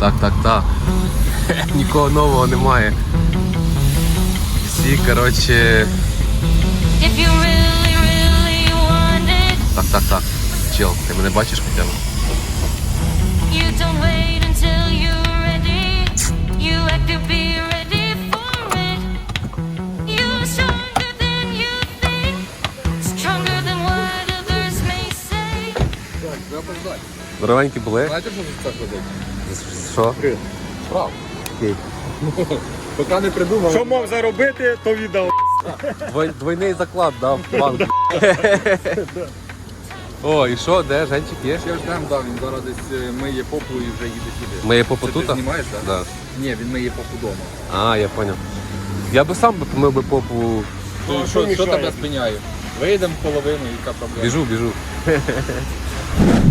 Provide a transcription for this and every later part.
Так, так, так. Нікого нового немає. Всі, коротше. Really, really Так, так, так. Чел, ти мене бачиш хоча б? Здоровенькі були? Знаєте, що це ходить? Що? Справ. Окей. Поки не придумав. Що мог заробити, то віддав. Двой- Двойний заклад дав банк. О, і що, де Женчик є? Я ждем, да, він зараз десь е, миє попу і вже їде сюди. Миє попу Це тут? Ти знімаєш, так? Да. Ні, він миє попу вдома. А, я понял. Я би сам би помив би попу. Ну, що що, тебе спиняє? Вийдемо в половину, яка проблема? Біжу, біжу.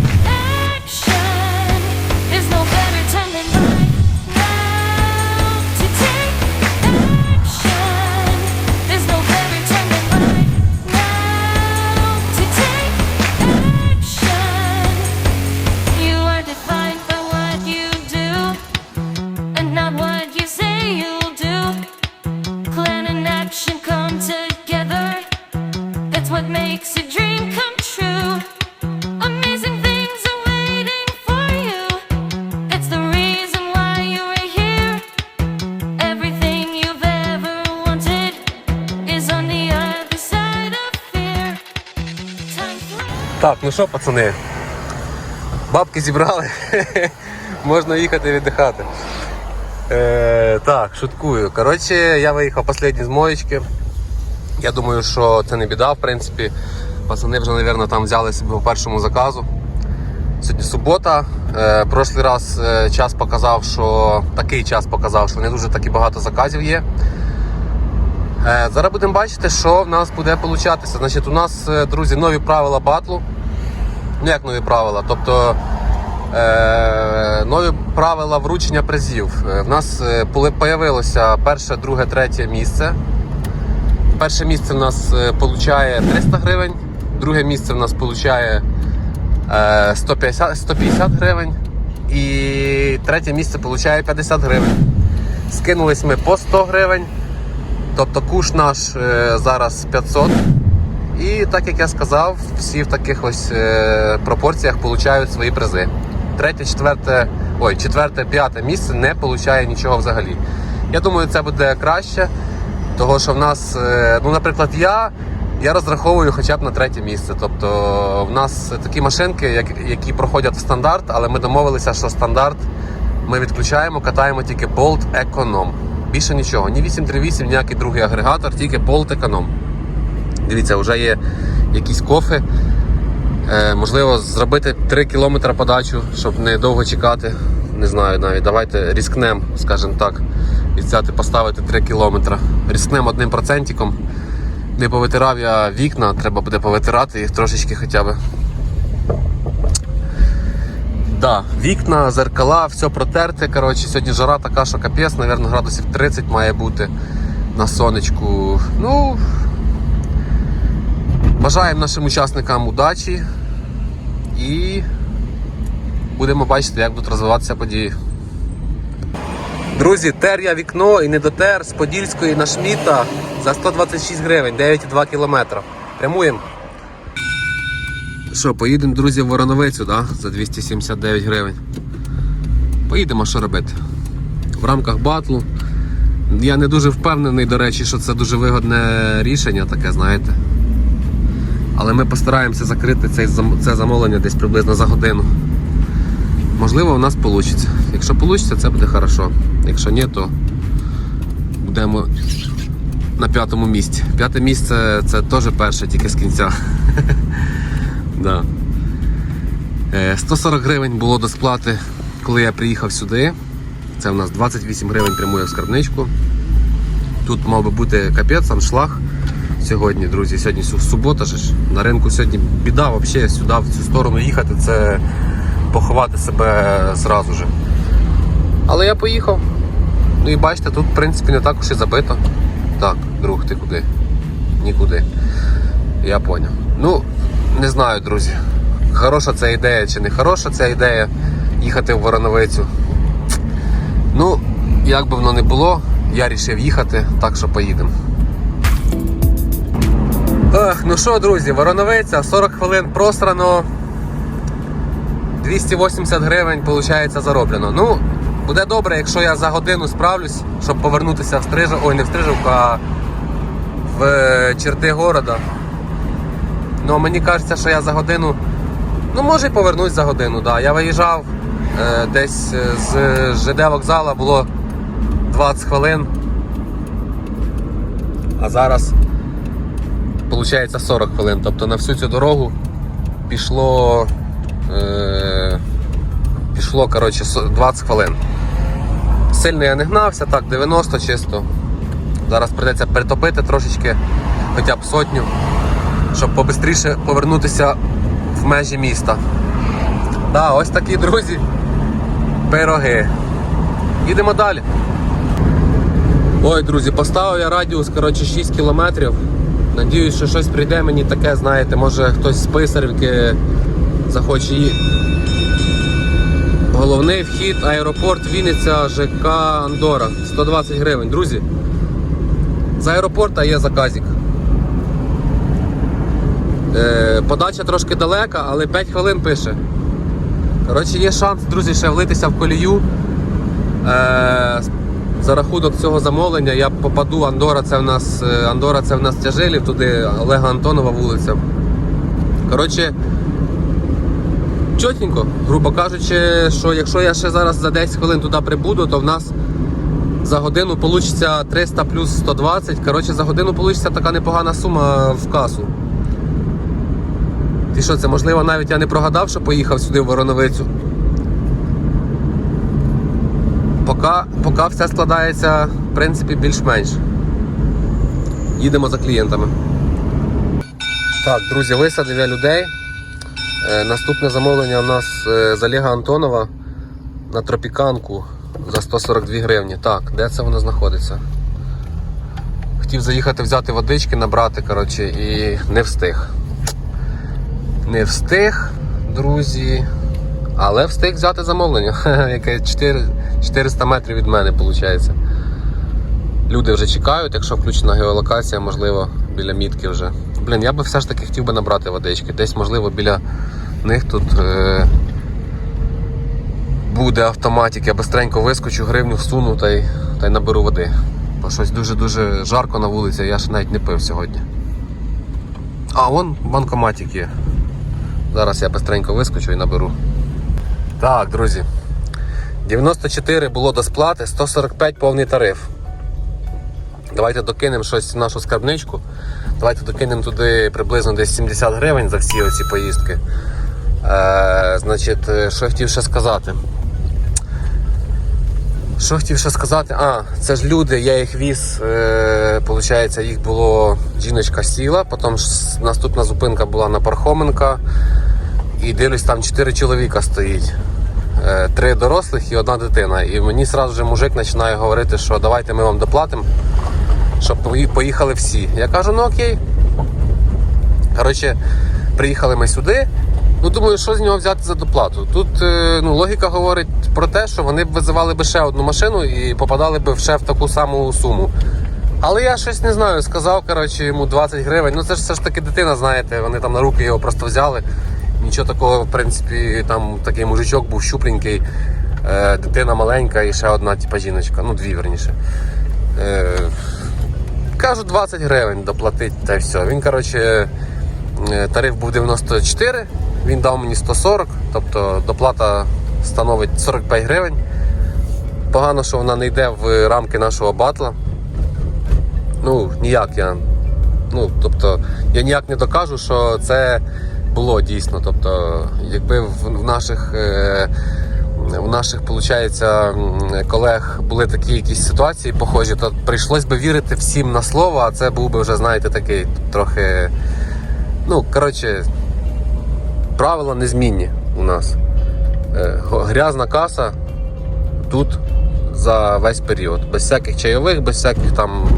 ну що, пацани? Бабки зібрали. Можна їхати віддихати. Е, так, шуткую. Коротше, я виїхав останній з моєчки. Я думаю, що це не біда, в принципі. Пацани вже, мабуть, там взяли собі по першому заказу. Сьогодні субота. Е, прошлий раз е, час показав, що такий час показав, що не дуже так і багато заказів є. Е, зараз будемо бачити, що в нас буде получатися. Значить, у нас, е, друзі, нові правила батлу. Ну, як нові правила? Тобто е, нові правила вручення призів. Е, В нас е, появилося перше, друге, третє місце. Перше місце в нас е, получає 300 гривень, друге місце в нас получає е, 150, 150 гривень. І третє місце получає 50 гривень. Скинулись ми по 100 гривень. Тобто куш наш зараз 500. І так як я сказав, всі в таких ось е, пропорціях получають свої призи. Третє, четверте, ой, четверте, п'яте місце не получає нічого взагалі. Я думаю, це буде краще, того що в нас, е, ну, наприклад, я, я розраховую хоча б на третє місце. Тобто в нас такі машинки, як, які проходять в стандарт, але ми домовилися, що стандарт ми відключаємо, катаємо тільки Bolt Econom. Більше нічого. Ні 838, ніякий другий агрегатор, тільки Bolt Econom. Дивіться, вже є якісь кофи. Е, можливо, зробити 3 км подачу, щоб не довго чекати. Не знаю навіть. Давайте різкнемо, скажімо так, і взяти, поставити 3 км. Різкнемо одним процентиком. Не повитирав я вікна, треба буде повитирати їх трошечки хоча б. Да, вікна, зеркала, все протерте. Коротше, сьогодні жара така, що капець, мабуть, градусів 30 має бути на сонечку. Ну, Бажаємо нашим учасникам удачі і будемо бачити, як будуть розвиватися події. Друзі, тер я вікно і не дотер з Подільської на Шміта за 126 гривень, 9,2 кілометра. Прямуємо. Що, поїдемо, друзі, в Вороновицю, да? за 279 гривень. Поїдемо, що робити. В рамках батлу. Я не дуже впевнений, до речі, що це дуже вигодне рішення таке, знаєте. Але ми постараємося закрити цей, це замовлення десь приблизно за годину. Можливо, у нас вийде. Якщо вийде, це буде хорошо. Якщо ні, то будемо на п'ятому місці. П'яте місце це теж перше, тільки з кінця. да. Е, 140 гривень було до сплати, коли я приїхав сюди. Це у нас 28 гривень прямує в скарбничку. Тут мав би бути капець, аншлаг сьогодні, друзі. Сьогодні су- субота ж. На ринку сьогодні біда взагалі сюди, в цю сторону їхати, це поховати себе зразу же. Але я поїхав. Ну і бачите, тут в принципі не так уж і забито. Так, друг, ти куди? Нікуди. Я поняв. Ну, не знаю, друзі. Хороша ця ідея чи не хороша ця ідея їхати в Вороновицю. Ну, як би воно не було, я вирішив їхати, так що поїдемо. Ех, ну що, друзі, Вороновиця, 40 хвилин просрано. 280 гривень, виходить, зароблено. Ну, буде добре, якщо я за годину справлюсь, щоб повернутися в Стрижев, ой, не в Стрижевку, а в е, черти города. Ну, мені кажеться, що я за годину. Ну, може і повернусь за годину, да. Я виїжджав е, десь е, з ЖД вокзала було 20 хвилин. А зараз виходить 40 хвилин. Тобто на всю цю дорогу пішло. Е, пішло коротше, 20 хвилин. Сильно я не гнався, так, 90 чисто. Зараз прийдеться перетопити трошечки, хоча б сотню, щоб побистріше повернутися в межі міста. Да, ось такі друзі. Пироги. Їдемо далі. Ой, друзі, поставив я радіус коротше, 6 кілометрів. Надіюсь, що щось прийде мені таке, знаєте, може хтось з писарівки захоче її. Головний вхід, аеропорт Вінниця, ЖК Андора. 120 гривень. Друзі, з аеропорта є заказик. Е, подача трошки далека, але 5 хвилин пише. Коротше, є шанс, друзі, ще влитися в колію. Е, за рахунок цього замовлення я попаду Андора, це в нас е, Андора, це в нас тяжилів, туди Олега Антонова вулиця. Коротше, чотенько, грубо кажучи, що якщо я ще зараз за 10 хвилин туди прибуду, то в нас за годину вийде 300 плюс 120. Коротше, за годину вийде така непогана сума в касу. Ти що, це можливо навіть я не прогадав, що поїхав сюди в Вороновицю. Поки, поки все складається, в принципі, більш-менш. Їдемо за клієнтами. Так, друзі, висадив я людей. Е, наступне замовлення у нас е, з Олега Антонова на тропіканку за 142 гривні. Так, де це воно знаходиться? Хотів заїхати взяти водички, набрати, коротше, і не встиг. Не встиг, друзі. Але встиг взяти замовлення, яке 4, 400 метрів від мене, виходить. Люди вже чекають, якщо включена геолокація, можливо, біля мітки вже. Блін, я би все ж таки хотів би набрати водички. Десь, можливо, біля них тут е- буде автоматик. Я бистренько вискочу, гривню всуну та й, та й наберу води. Бо щось дуже-дуже жарко на вулиці, я ще навіть не пив сьогодні. А, вон банкоматик є. Зараз я бистренько вискочу і наберу. Так, друзі. 94 було до сплати, 145 повний тариф. Давайте докинемо щось в нашу скарбничку. Давайте докинемо туди приблизно десь 70 гривень за всі оці поїздки. Е, значить, е, що я хотів ще сказати? Що хотів ще сказати? А, це ж люди, я їх віз. Е, їх було жіночка сіла, потім наступна зупинка була на Пархоменка. І дивлюсь, там 4 чоловіка стоїть. Е, Три дорослих і одна дитина. І мені одразу же мужик починає говорити, що давайте ми вам доплатимо, щоб поїхали всі. Я кажу, ну окей. Коротше, приїхали ми сюди. Ну, думаю, що з нього взяти за доплату. Тут е, ну, логіка говорить про те, що вони б визивали би ще одну машину і попадали б ще в таку саму суму. Але я щось не знаю, сказав коротше, йому 20 гривень. Ну це ж все ж таки дитина, знаєте, вони там на руки його просто взяли. Нічого такого, в принципі, там такий мужичок був щупленький, е, дитина маленька і ще одна, типа жіночка, ну дві верніше. Е, кажу 20 гривень доплатить та все. Він, коротше, е, тариф був 94, він дав мені 140, тобто доплата становить 45 гривень. Погано, що вона не йде в рамки нашого батла. Ну, ніяк я. Ну, тобто, я ніяк не докажу, що це було дійсно. Тобто, якби в, наших. Е, у наших, виходить, колег були такі якісь ситуації похожі, то прийшлось би вірити всім на слово, а це був би вже, знаєте, такий трохи. Ну, коротше, правила незмінні у нас. Е, Грязна каса тут за весь період. Без всяких чайових, без всяких там.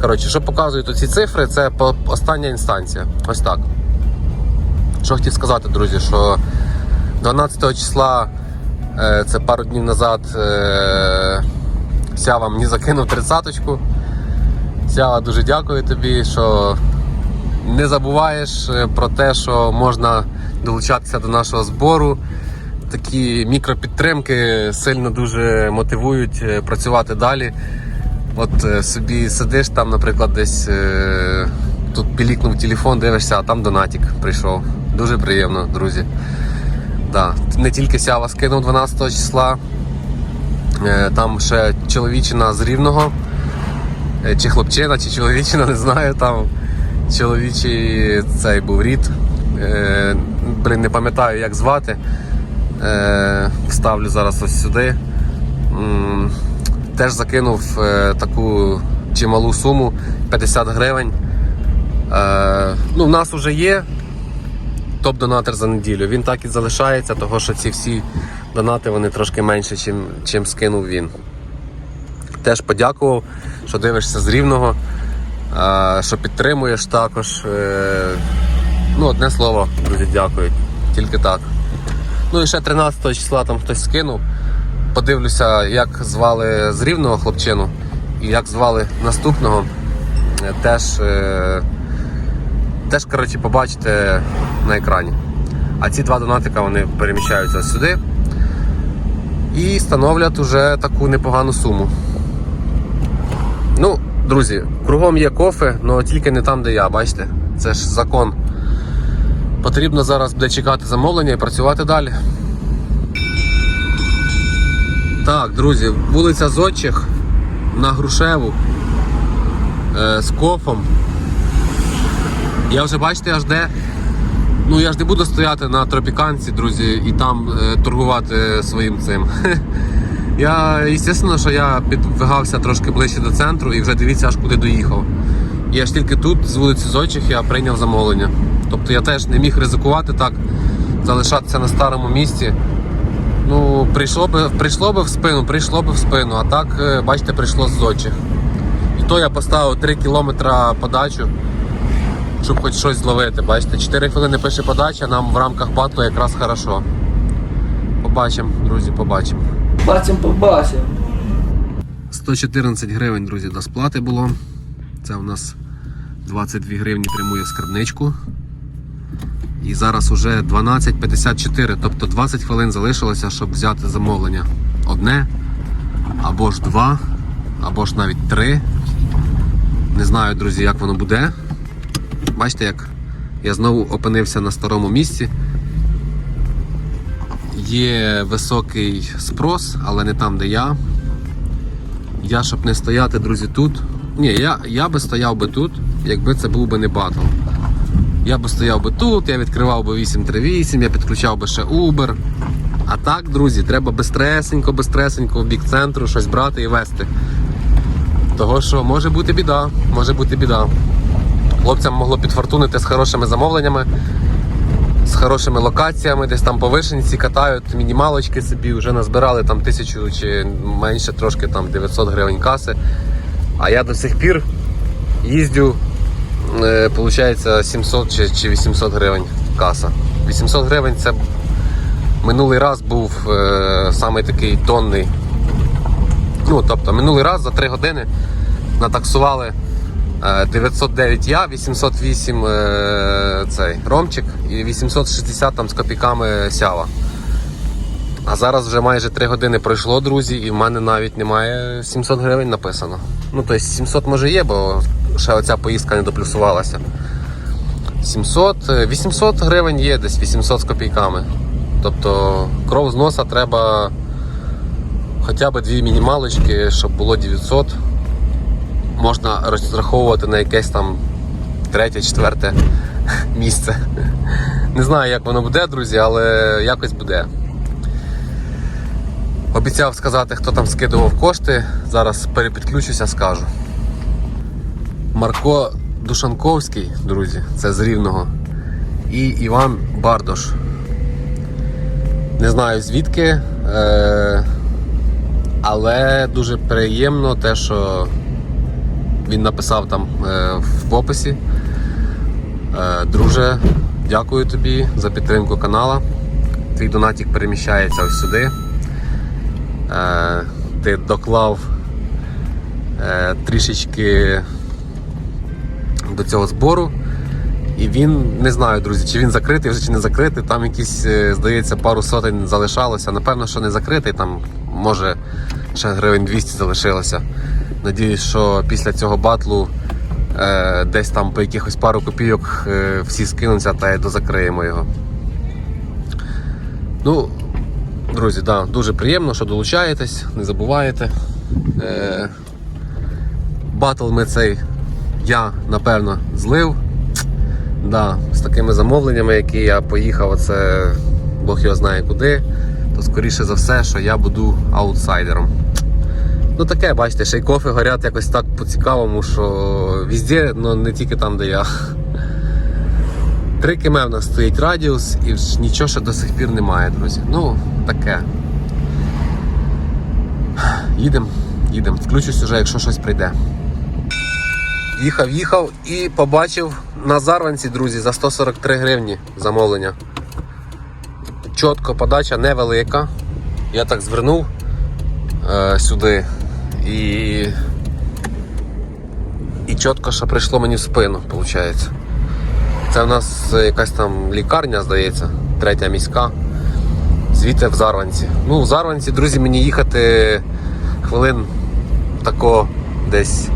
Коротше, що показують ці цифри, це остання інстанція. Ось так. Що хотів сказати, друзі, що 12 числа Е, Це пару днів назад е, Сява мені закинув тридцяточку. Сява, дуже дякую тобі, що не забуваєш е, про те, що можна долучатися до нашого збору. Такі мікропідтримки сильно дуже мотивують працювати далі. От собі сидиш там, наприклад, десь тут пілікнув телефон, дивишся, а там донатик прийшов. Дуже приємно, друзі. Да. Не тільки Сява скинув 12 числа, е, там ще чоловічина з Рівного, е, чи хлопчина, чи чоловічина, не знаю, там чоловічий цей був рід. Е, блін, не пам'ятаю, як звати. Вставлю зараз ось сюди. Теж закинув таку чималу суму 50 гривень. Ну, в нас вже є топ-донатор за неділю. Він так і залишається, того що ці всі донати вони трошки менше, чим, чим скинув він. Теж подякував, що дивишся з рівного, е, що підтримуєш також. Е, ну, одне слово, друзі, дякую. Тільки так. Ну і ще 13 числа там хтось скинув. Подивлюся, як звали з рівного хлопчину і як звали наступного. Е, Теж, теж коротше, побачите на екрані. А ці два донатика вони переміщаються сюди і становлять уже таку непогану суму. Ну, друзі, кругом є кофе, але тільки не там, де я, бачите? Це ж закон. Потрібно зараз буде чекати замовлення і працювати далі. Так, друзі, вулиця Зодчих на Грушеву е, з кофом. Я вже бачите, аж де. Ну я ж не буду стояти на тропіканці, друзі, і там е, торгувати своїм цим. Я, звісно, що я підвигався трошки ближче до центру і вже дивіться, аж куди доїхав. І аж тільки тут, з вулиці Зодчих, я прийняв замовлення. Тобто я теж не міг ризикувати так, залишатися на старому місці. Ну, прийшло би, прийшло би в спину, прийшло би в спину, а так, е, бачите, прийшло з зодчих. І то я поставив 3 кілометра подачу, щоб хоч щось зловити. Бачите, 4 хвилини пише подача, нам в рамках батлу якраз хорошо. Побачимо, друзі, побачимо. Бачим, побачимо. 114 гривень, друзі, до сплати було. Це у нас 22 гривні прямує в скарбничку. І зараз уже 12.54, тобто 20 хвилин залишилося, щоб взяти замовлення. Одне, або ж два, або ж навіть три. Не знаю, друзі, як воно буде. Бачите, як я знову опинився на старому місці. Є високий спрос, але не там, де я. Я, щоб не стояти, друзі, тут. Ні, я, я би стояв би тут, якби це був би не батл. Я би стояв би тут, я відкривав би 838, я підключав би ще Uber. А так, друзі, треба бистресенько, бистресенько в бік центру щось брати і вести. Того що може бути біда, може бути біда. Хлопцям могло підфортунити з хорошими замовленнями, з хорошими локаціями, десь там по вишенці катають мінімалочки собі, вже назбирали там тисячу чи менше трошки там 900 гривень каси. А я до сих пір їздю, е, виходить, 700 чи, чи 800 гривень каса. 800 гривень це минулий раз був е, саме такий тонний. Ну, тобто, минулий раз за 3 години натаксували е, 909 я, 808 е, цей Ромчик і 860 там з копійками сява. А зараз вже майже 3 години пройшло, друзі, і в мене навіть немає 700 гривень написано. Ну, тобто 700 може є, бо ще оця поїздка не доплюсувалася. 700, е, 800 гривень є, десь 800 з копійками. Тобто кров з носа треба хоча б дві мінімалочки, щоб було 900. Можна розраховувати на якесь там третє, четверте місце. Не знаю, як воно буде, друзі, але якось буде. Обіцяв сказати, хто там скидував кошти. Зараз перепідключуся, скажу. Марко Душанковський, друзі, це з Рівного. І Іван Бардош. Не знаю звідки, е- але дуже приємно те, що він написав там е- в описі. Е- Друже, дякую тобі за підтримку канала. Твій донатик переміщається ось сюди. е, ти доклав трішечки до цього збору. І він не знаю, друзі, чи він закритий вже чи не закритий. Там якісь, здається, пару сотень залишалося. Напевно, що не закритий, там може ще гривень 200 залишилося. Надіюсь, що після цього батлу е, десь там по якихось пару копійок е, всі скинуться та й дозакриємо його. Ну, друзі, да, дуже приємно, що долучаєтесь, не забуваєте. Е, батл ми цей я, напевно, злив. Да, з такими замовленнями, які я поїхав, оце Бог його знає куди, то скоріше за все, що я буду аутсайдером. Ну таке, бачите, ще й кофе горять якось так по-цікавому, що везде, але не тільки там, де я. Три км в нас стоїть радіус і нічого ще до сих пір немає, друзі. Ну, таке. Їдемо, їдемо. Включусь уже, якщо щось прийде. Їхав, їхав і побачив на зарванці, друзі, за 143 гривні замовлення. Чітко подача невелика. Я так звернув е, сюди і. І чітко, що прийшло мені в спину, виходить. Це в нас якась там лікарня, здається, третя міська. Звідти в Зарванці. Ну, в Зарванці, друзі, мені їхати хвилин тако десь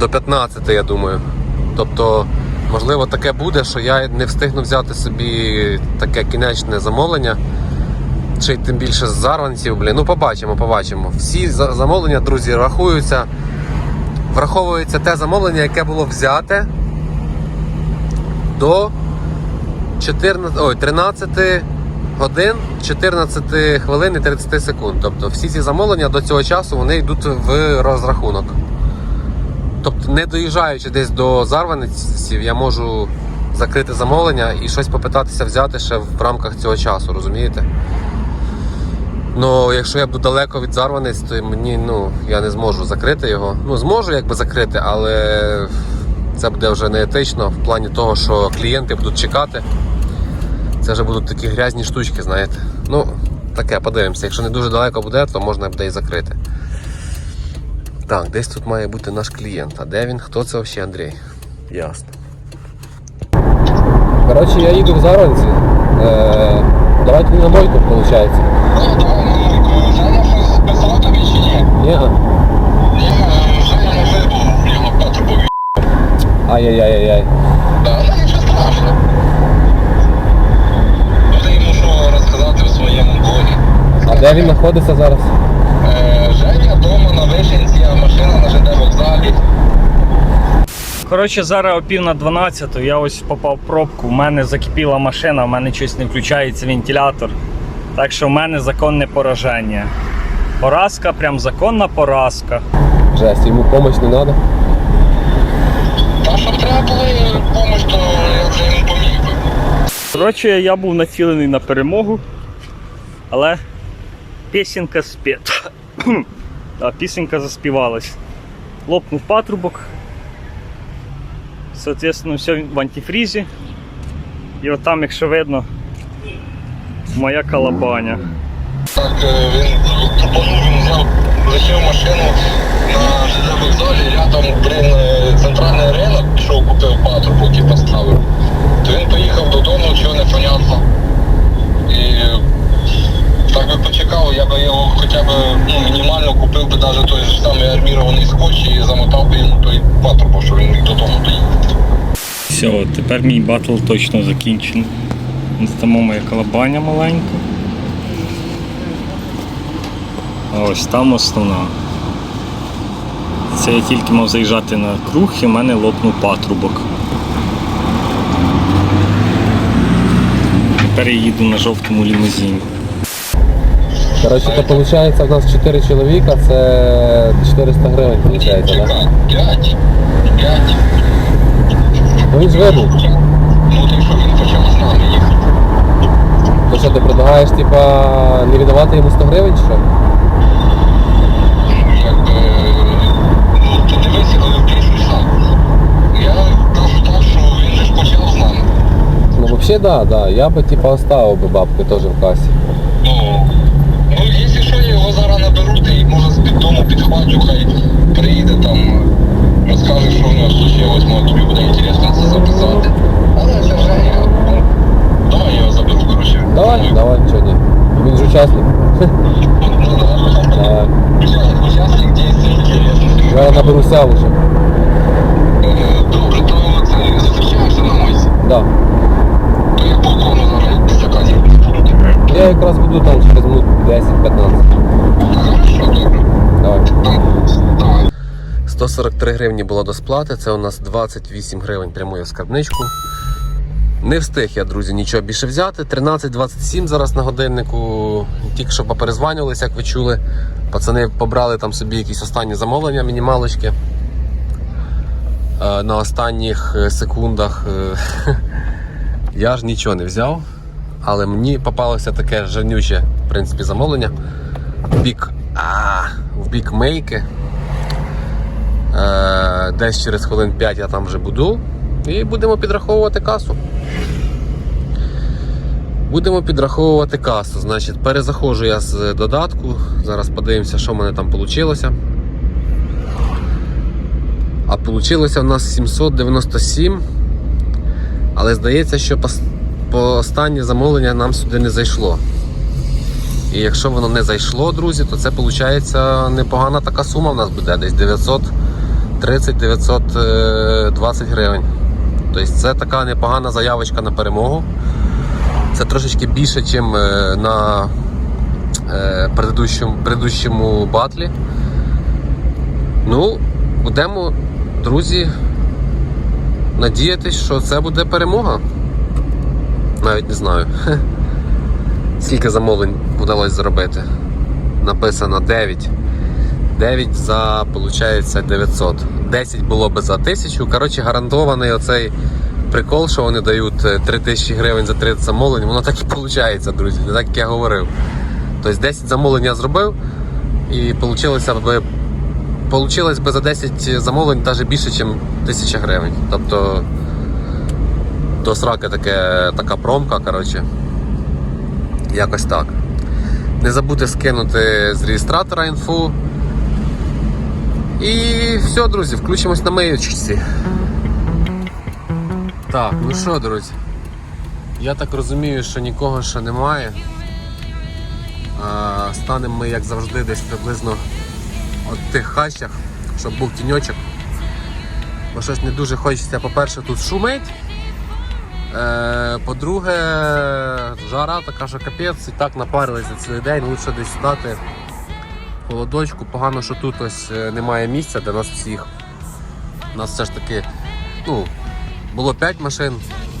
до 15, я думаю. Тобто, можливо, таке буде, що я не встигну взяти собі таке кінечне замовлення. Чи тим більше зарванців, блін. Ну, побачимо, побачимо. Всі замовлення, друзі, рахуються. Враховується те замовлення, яке було взяте до 14, ой, 13 годин, 14 хвилин і 30 секунд. Тобто всі ці замовлення до цього часу вони йдуть в розрахунок. Тобто, не доїжджаючи десь до зарваниців, я можу закрити замовлення і щось попитатися взяти ще в рамках цього часу, розумієте? Ну, якщо я буду далеко від зарваниць, то мені ну, я не зможу закрити його. Ну, зможу якби закрити, але це буде вже не етично в плані того, що клієнти будуть чекати. Це вже будуть такі грязні штучки, знаєте. Ну, таке, подивимося. Якщо не дуже далеко буде, то можна буде і закрити. Так, десь тут має бути наш клієнт. А де він? Хто це взагалі Андрій? Ясно. Коротше, я їду в Зарванці. Е, давайте на мойку, виходить. Тобі чи ні? Ні, Женя не вибув, його потребує. Ай-яй-яй-яй. Да, ну нічого страшного. Буде йому що розказати у своєму блогі. А де він знаходиться зараз? Е, Женя вдома на вишенці, а машина на ЖД вокзалі. Коротше, зараз о пів на 12 я ось попав в пробку. У мене закипіла машина, в мене щось не включається вентилятор. Так що в мене законне пораження. Поразка, прям законна поразка. Жесть, йому допомога не треба. Та щоб треба було допомога, то я вже йому поміг би. Коротше, я був націлений на перемогу, але пісенька спета. а, пісенька заспівалась. Лопнув патрубок. Соответственно, все в антифрізі. І отам, якщо видно, моя калабаня. Так е, він тупанув, він взяв, лишив машину на ЖД вокзалі, блін, е, центральний ринок, пішов купив патрубок і поставив. То він поїхав додому, чого не понятно. І так би почекав, я би його хоча б ну, мінімально купив би навіть той ж самий армірований скотч і замотав би йому той патрубок, що він міг додому доїхати. Все, тепер мій батл точно закінчений. Там моя колобаня маленька. А ось там основна. Це я тільки мав заїжджати на круг і в мене лопнув патрубок. Тепер я їду на жовтому лімузині. Коротше, то виходить, в нас 4 чоловіка, це 400 гривень, виходить, так? Да? П'ять. П'ять. Ну він ж. Ну так що він почав з нами їхати. То що ти предлагаєш, типа, не віддавати йому 100 гривень чи що? Вообще да, да. Я бы типа оставил бы бабки тоже в касі. Ну, ну, якщо що, я його зараз наберу, і може з під дому підхвачу, хай приїде там, розкаже, что у нього случилось, може тобі буде інтересно це записати. Але це Женя, ну, давай я його заберу, коротше. Давай, Думаю. давай, что ні. Він ж учасник. Ну да. Учасник дійсно інтересний. Я наберу сял уже. Э, добрый, то це зустрічаємося на мойці. Да. Я якраз буду там через минут 10-15. Давай. Давай. 143 гривні було до сплати, це у нас 28 гривень прямує в скарбничку. Не встиг я, друзі, нічого більше взяти. 13.27 зараз на годиннику. Тільки що поперезванювалися, як ви чули. Пацани побрали там собі якісь останні замовлення, мінімалочки. Е, На останніх е, секундах е, я ж нічого не взяв. Але мені попалося таке жирнюче в принципі, замовлення. В бік, а, в бік мейки. Е, Десь через хвилин 5 я там вже буду. І будемо підраховувати касу. Будемо підраховувати касу. Значить, перезаходжу я з додатку. Зараз подивимося, що в мене там вийшло. А вийшло в нас 797. Але здається, що по останнє замовлення нам сюди не зайшло. І якщо воно не зайшло, друзі, то це виходить непогана така сума в нас буде, десь 930-920 гривень. Тобто це така непогана заявочка на перемогу. Це трошечки більше, ніж на е, предыдущому, предыдущому батлі. Ну, будемо, друзі, надіятись, що це буде перемога. Навіть не знаю. Скільки замовлень вдалося зробити? Написано 9. 9 за, виходить, 900. 10 було би за 1000. Коротше, гарантований оцей прикол, що вони дають е, 3000 гривень за 30 замовлень, воно так і виходить, друзі, не так як я говорив. Тобто 10 замовлень я зробив і вийшло би, получилось би за 10 замовлень навіть більше, ніж 1000 гривень. Тобто до сраки таке, така промка, коротше. Якось так. Не забудьте скинути з реєстратора інфу. І все, друзі, включимось на миючці. Так, ну що, друзі? Я так розумію, що нікого ще немає. А, станемо ми, як завжди, десь приблизно от тих хащах, щоб був тіньочок. Бо щось не дуже хочеться, по-перше, тут шумить. Е, по-друге, жара така, що капець, і так напарились за цілий день, лучше десь стати в холодочку. Погано, що тут ось е, немає місця для нас всіх. У нас все ж таки ну, було 5 машин,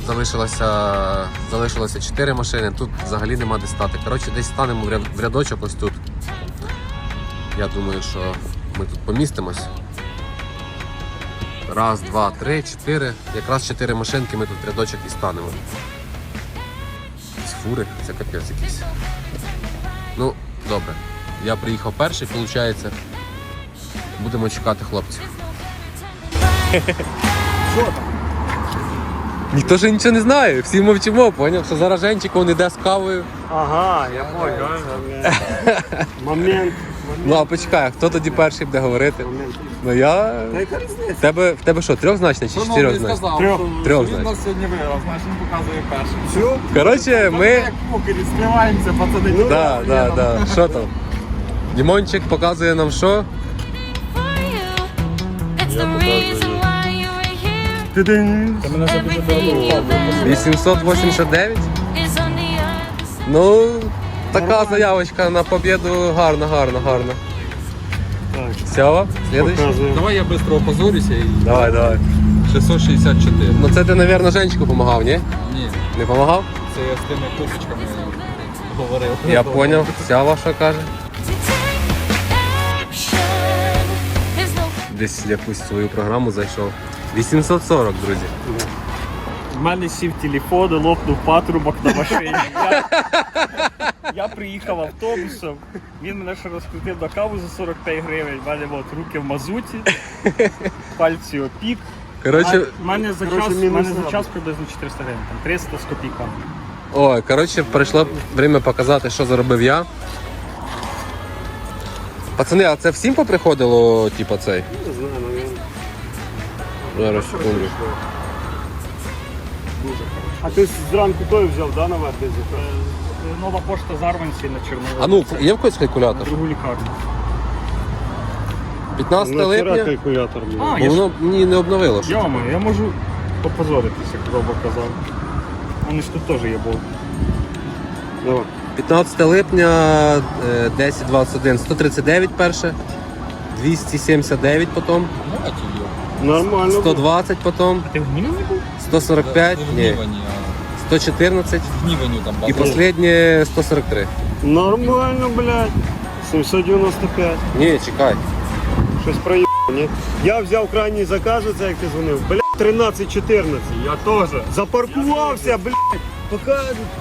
залишилося, залишилося 4 машини, тут взагалі нема де стати. Коротше, десь станемо в рядочок ось тут. Я думаю, що ми тут помістимось. Раз, два, три, чотири. Якраз чотири машинки ми тут рядочок і станемо. Якісь фури, це капець якийсь. Ну, добре. Я приїхав перший, виходить. Будемо чекати хлопців. Ніхто ж нічого не знає, всі мовчимо, поняв, що зараз Женчик он іде з кавою. Ага, я понял. Момент. Ну а почекай, хто тоді перший буде говорити? Момент. Ну я. Та яка різниця? Тебе, в тебе що, трьохзначне чи Шановний чотирьохзначне? сказав, Трьох. що Трьох, він значить. нас сьогодні виграв, значить він показує першим. Все? Коротше, ми. Як покері, скриваємося, пацани. Ну, Да, да, да. Що там? Дімончик показує нам що? ever 889? is on the other side. Ну, така заявочка на побіду гарна, гарна, гарна. Так, Сява, слідуючий? показуємо. Давай я швидко опозорюся і Давай, давай. 664. Ну це ти, мабуть, Женчику допомагав, ні? Ні, Не допомагав? це я з тими кусочками говорив. Я зрозумів. Сява що каже? To take action. There's no Десь в якусь свою програму зайшов. 840, друзі. В мене сів телефон, і лопнув патрубок на машині. Я, я приїхав автобусом, він мене ще розкрутив на каву за 45 гривень. В мене от руки в мазуті, пальці опік. Коротше, У мене за час, в мене за час приблизно 400 гривень, там 300 з копійками. ой, коротше, прийшло время показати, що заробив я. Пацани, а це всім поприходило, типу, цей? Не знаю, навіть. Зараз секунду. А ти зранку той взяв, да, на вартизі? нова пошта Зарванці на Чорнову. А ну, є в когось на калькулятор? другу лікарню. 15 Нахера липня, калькулятор, блін. А, бо я ж... воно мені не обновило. що Йома, я можу попозоритися, як Роба казав. Вони ж тут теж є був. Давай. 15 липня е, 10.21, 139 перше, 279 потім, Нормально. 120 потім, А ти в Гнівні був? 145, ні, Гнівані, 114 а гнівані там і бабу. останнє 143. Нормально, блядь. 795. Ні, чекай. Щось проїбав, ні? Я взяв крайній заказ, оце як ти дзвонив. Блядь, 13-14. Я теж. Запаркувався, блядь. Поки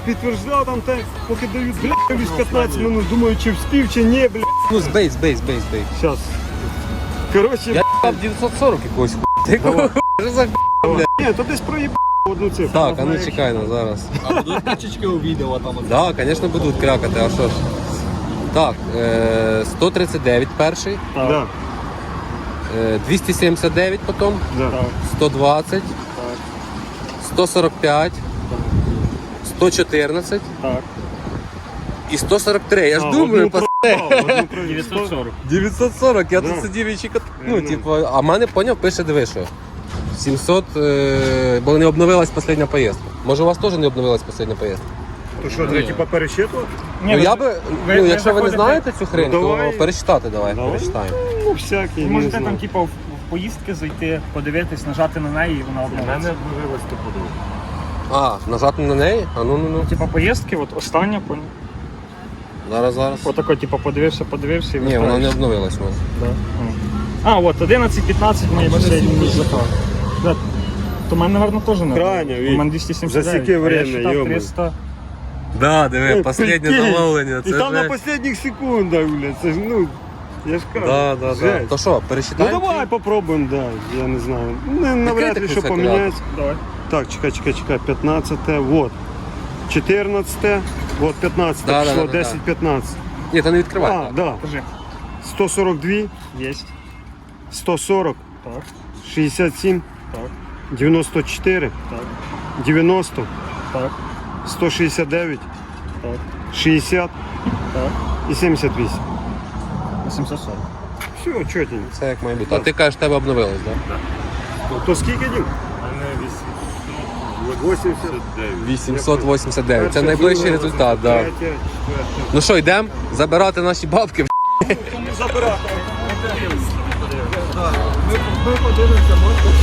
підтверджував там те, поки дають, блядь, десь 15 минут. Думаю, чи вспів, чи ні, блядь. Ну, збей, збей, збей, збей. Щас. Коротше, Я їбав 940 якогось ху. Ти якого Що за ху? ні, то десь проїбав одну цифру. Так, а ну чекай на зараз. А будуть качечки у відео там. от. Так, звісно, будуть крякати, а що ж. Так, е, 139 перший, Да, е, 279 потім, да. 120, 145, 114 Так. і 143. Я ж А, думаю, проїбав. 940. 940, я тут сидів і чекав. Ну, Ну. типу, а в мене поняв, пише, диви, що. 700, е, бо не обновилась остання поїздка. Може, у вас теж не обновилась остання поїздка? То що, треба типа пересчитувати? Ну ви- я би, ви- ну, ви якщо ви не заходите- знаєте цю хрень, Ну, то давай. перечитати давай, Давай. перечитаємо. Ну, всякі, можете там, типу, в, в поїздки зайти, подивитись, нажати на неї і вона обновиться. А, нажати на неї? А ну ну ну. Типа поїздки, от остання, поняв? Зараз, зараз. Отако, типу, подивився, подивився і Ні, вона не вертаєш. обновилась. Да. А, от 11-15 мої. Да. То в мене, напевно, теж не. Крайня, У мене 279. Засіки а я время, считав йома. 300. Да, диви, Ой, останнє прикинь. замовлення. І Це там на же... останніх секундах, блядь, це ж, ну, я ж кажу. Да, да, да. жесть. То що, Ну пересчитаємо? давай попробуємо, да, я не знаю. Не, навряд ли Відкрийте що поміняється. Давай. Так, чекай, чекай, чекай, 15, вот. 14, вот 15, Да, да, пішло да, да, 10, 15. Ні, то не відкривай. А, да. Кажи. 142, Єсть. 140, Так, 67, так, 94, так, 90, так, 169, так, 60 так. і 78. 840. Все, чотенько. Це як має бути. А ти кажеш, тебе обновилось, так? То скільки дім? 80. 889. Це найближчий результат, так. Ну що, йдемо забирати наші бабки.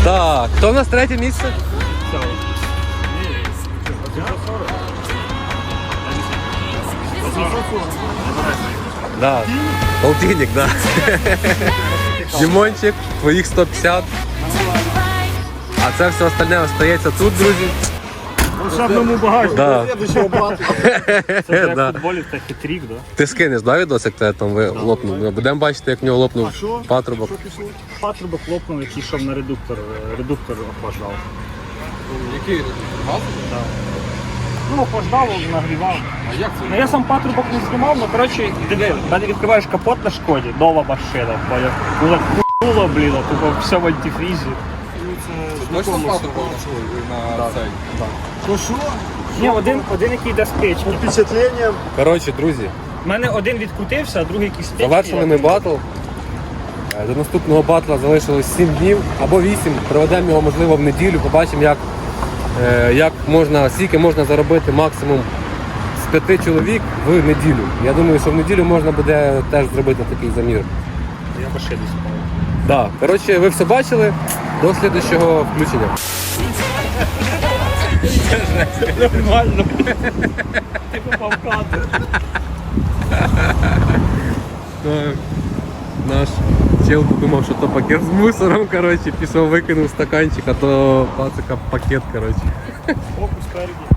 Так, хто в нас третє місце? Да. Полтинник, да. Дімончик, твоїх 150. А це все остальне остається тут, друзі. В багажі. Да. Це як Да. в футболі та хитрік, да? Ти скинеш, да, відос, як тебе там ви лопнув? Ми Будемо бачити, як в нього лопнув патрубок. Патрубок хлопнув, який йшов на редуктор, е, редуктор охлаждав. Який газ? Ну, охлаждав, нагрівав. А як це? Ну я сам патрубок не знімав, ну коротше, диви, далі відкриваєш капот на шкоді, нова машина, поняв. Ну так куло, блін, а тупо все в антифрізі. Точно патрубок на цей? Що що? Ні, один, один який йде з печки. Впечатлення. Коротше, друзі, У мене один відкрутився, а другий якийсь з печки. завершили ми батл. Е, До наступного батла залишилось 7 днів або 8. Проведемо його, можливо, в неділю. Побачимо, як, е, як можна, скільки можна заробити максимум з 5 чоловік в неділю. Я думаю, що в неділю можна буде теж зробити такий замір. Я ще спав. Да. Коротше, ви все бачили. До слідчого включення. Нормально. Ти попав в кадр. Так. Наш чел подумав, що то пакет з мусором, коротше, пішов, викинув стаканчик, а то пацика пакет, коротше. Фокус спереді.